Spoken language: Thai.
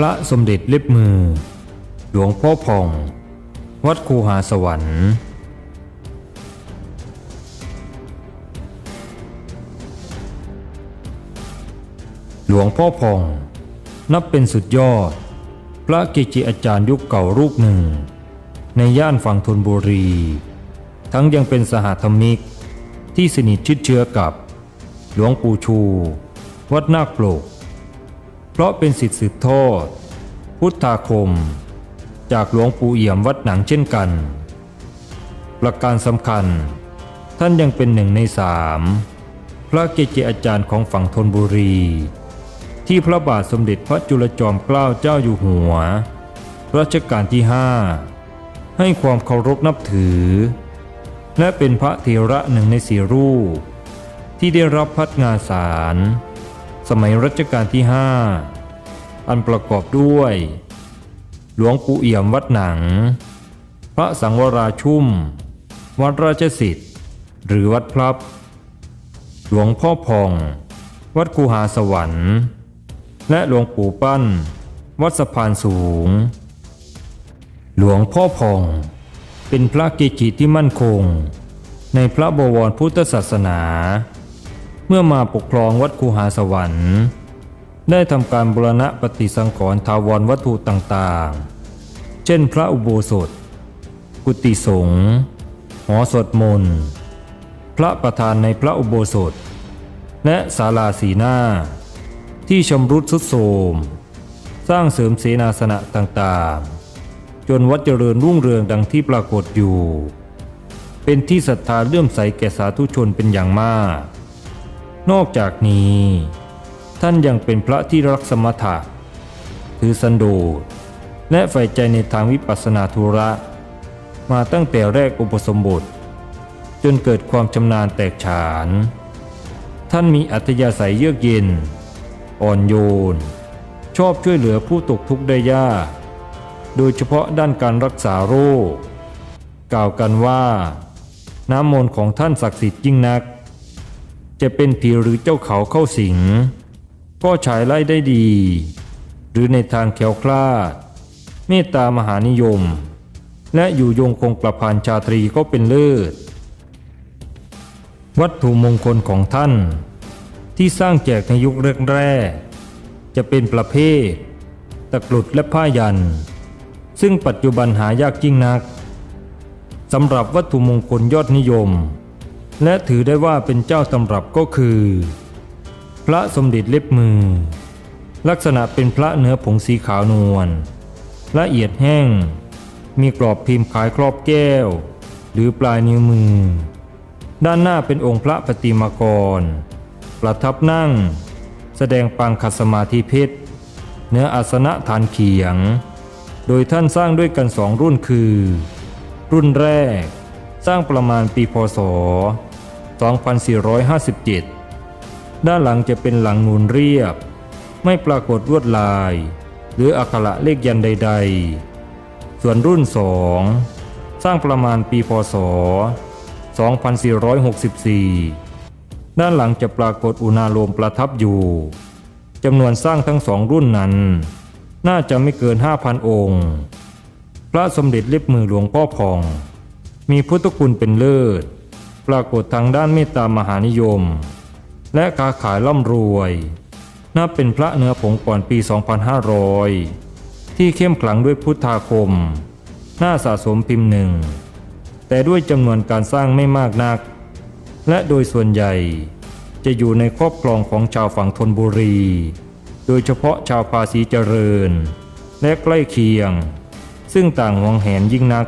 พระสมเด็จเล็บมือ หลวงพ่อพอง วัดคูหาสวรรค์ หลวงพ่อพอง นับเป็นสุดยอด พระเกจิอาจารย์ยุคเก่ารูปหนึ่ง ในย่านฝั่งธนบุรี ทั้งยังเป็นสหธรรมิก ที่สนิทชิดเชื้อกับ หลวงปู่ชู วัดนาคปลก เพราะเป็นสิทธิสืบทอด พุทธาคม จากหลวงปู่เอี่ยมวัดหนังเช่นกัน ประการสำคัญ ท่านยังเป็นหนึ่งในสามพระเกจิอาจารย์ของฝั่งธนบุรี ที่พระบาทสมเด็จพระจุลจอมเกล้าเจ้าอยู่หัว รัชกาลที่ห้าให้ความเคารพนับถือ และเป็นพระเถระหนึ่งในสี่รูป ที่ได้รับพัดงาสาร สมัยรัชกาลที่ห้าอันประกอบด้วย หลวงปู่เอี่ยมวัดหนัง พระสังวราชุ่ม วัดราชสิทธิ์ หรือวัดพลับ หลวงพ่อพอง วัดคูหาสวรรค์ และหลวงปู่ปั้น วัดสะพานสูง หลวงพ่อพอง เป็นพระเกจิที่มั่นคง ในพระบวรพุทธศาสนา เมื่อมาปกครองวัดคูหาสวรรค์ ได้ทำการบูรณะปฏิสังขรณ์ทาวรวัตถุต่างๆ เช่นพระอุโบสถ กุฏิสงฆ์หอสวดมนต์ พระประธานในพระอุโบสถ และศาลาสีหน้า ที่ชำรุดทรุดโทรมสร้างเสริมเสนาสนะต่างๆ จนวัดเจริญรุ่งเรืองดังที่ปรากฏอยู่ เป็นที่ศรัทธาเลื่อมใสแก่สาธุชนเป็นอย่างมาก นอกจากนี้ ท่านยังเป็นพระที่รักสมถะถือสันโดษและใฝ่ใจในทางวิปัสสนาธุระ มาตั้งแต่แรกอุปสมบท จนเกิดความชำนาญแตกฉาน ท่านมีอัธยาศัยเยือกเย็น อ่อนโยน ชอบช่วยเหลือผู้ตกทุกข์ได้ยาก โดยเฉพาะด้านการรักษาโรค กล่าวกันว่า น้ำมนต์ของท่านศักดิ์สิทธิ์ยิ่งนัก จะเป็นผีหรือเจ้าเขาเข้าสิง ก็ฉายไล่ได้ดี หรือในทางแขวคลาด เมตตามหานิยม และอยู่ยงคงประพันชาตรีก็เป็นเลิศ วัตถุมงคลของท่าน ที่สร้างแจกในยุคเร่งแรก จะเป็นประเภท ตะกรุดและผ้ายัน ซึ่งปัจจุบันหายากยิ่งนักสำหรับวัตถุมงคลยอดนิยม และถือได้ว่าเป็นเจ้าตำรับก็คือ พระสมเด็จเล็บมือ ลักษณะเป็นพระเนื้อผงสีขาวนวลละเอียดแห้ง มีกรอบพิมพ์ขายครอบแก้ว หรือปลายนิ้วมือ ด้านหน้าเป็นองค์พระปฏิมากร ประทับนั่ง แสดงปางขัสมาธิเพชรเนื้ออาสนะฐานเขียง โดยท่านสร้างด้วยกันสองรุ่นคือ รุ่นแรกสร้างประมาณปีพศ 2457 ด้านหลังจะเป็นหลังนูนเรียบ ไม่ปรากฏลวดลาย หรืออักขระเลขยันใด ๆ ส่วนรุ่นสองสร้างประมาณปีพศ 2464 ด้านหลังจะปรากฏอุณาโลมประทับอยู่จำนวนสร้างทั้งสองรุ่นนั้น น่าจะไม่เกิน 5,000 องค์ พระสมเด็จเล็บมือหลวงพ่อพอง มีพุทธคุณเป็นเลิศ ปรากฏทางด้านเมตตามหานิยม และค้าขายร่ำรวย นับเป็นพระเนื้อผงก่อนปี 2500 ที่เข้มขลังด้วยพุทธาคมน่าสะสมพิมพ์หนึ่ง แต่ด้วยจำนวนการสร้างไม่มากนัก และโดยส่วนใหญ่จะอยู่ในครอบครองของชาวฝั่งธนบุรี โดยเฉพาะชาวภาษีเจริญ และใกล้เคียง ซึ่งต่างหวงแหนยิ่งนัก